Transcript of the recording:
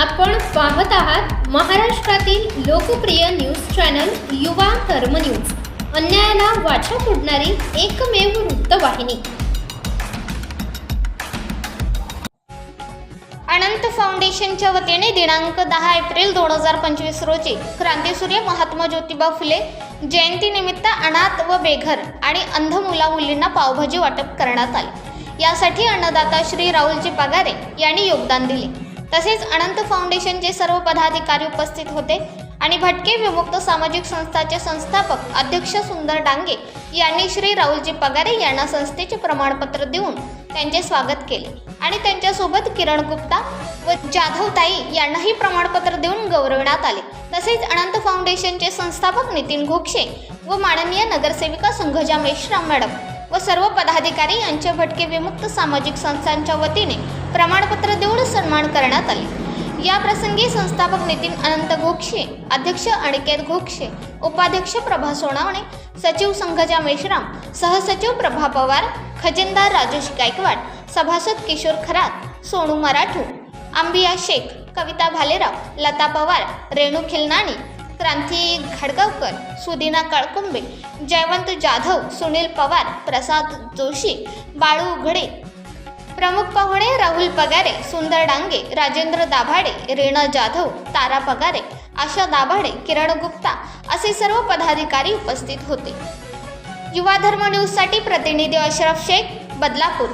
आपण पाहत आहात महाराष्ट्रातील लोकप्रिय न्यूज चॅनल युवा कर्म न्यूज. अन्यायाला वाचा फोडणारी एकमेव वृत्तवाहिनी. अनंत फाउंडेशनच्या वतीने दिनांक दहा एप्रिल दोन हजार पंचवीस रोजी क्रांतीसूर्य महात्मा ज्योतिबा फुले जयंतीनिमित्त अनाथ व बेघर आणि अंध मुला मुलींना पावभाजी वाटप करण्यात आले. यासाठी अन्नदाता श्री राहुलजी पगारे यांनी योगदान दिले. तसेच अनंत फाउंडेशनचे सर्व पदाधिकारी उपस्थित होते आणि भटके विमुक्त सामाजिक संस्थाचे संस्थापक अध्यक्ष सुंदर डांगे यांनी श्री राहुलजी पगारे यांना संस्थेचे प्रमाणपत्र देऊन त्यांचे स्वागत केले. आणि त्यांच्यासोबत किरण गुप्ता व जाधवताई यांनाही प्रमाणपत्र देऊन गौरवण्यात आले. तसेच अनंत फाउंडेशनचे संस्थापक नितीन घोक्षे व माननीय नगरसेविका संघजा मेश्राम मॅडम व सर्व पदाधिकारी यांच्या भटके विमुक्त सामाजिक संस्थांच्या वतीने प्रमाणपत्र देऊन सन्मान करण्यात आले. या प्रसंगी संस्थापक नितीन अनंत घोक्षे अध्यक्ष अनिकेत घोक्षे उपाध्यक्ष प्रभा सोनावणे सचिव संघजा मेश्राम सहसचिव प्रभा पवार खजिनदार राजेश गायकवाड सभासद किशोर खरात सोनू मराठू आंबिया शेख कविता भालेराव लता पवार रेणू खिलनाणी क्रांती खडगावकर सुदिना काळकुंबे जयवंत जाधव सुनील पवार प्रसाद जोशी बाळू घडे प्रमुख पाहुणे राहुल पगारे सुंदर डांगे राजेंद्र दाभाडे रेणा जाधव तारा पगारे आशा दाभाडे किरण गुप्ता असे सर्व पदाधिकारी उपस्थित होते. युवा धर्म न्यूजसाठी प्रतिनिधी अशरफ शेख बदलापूर.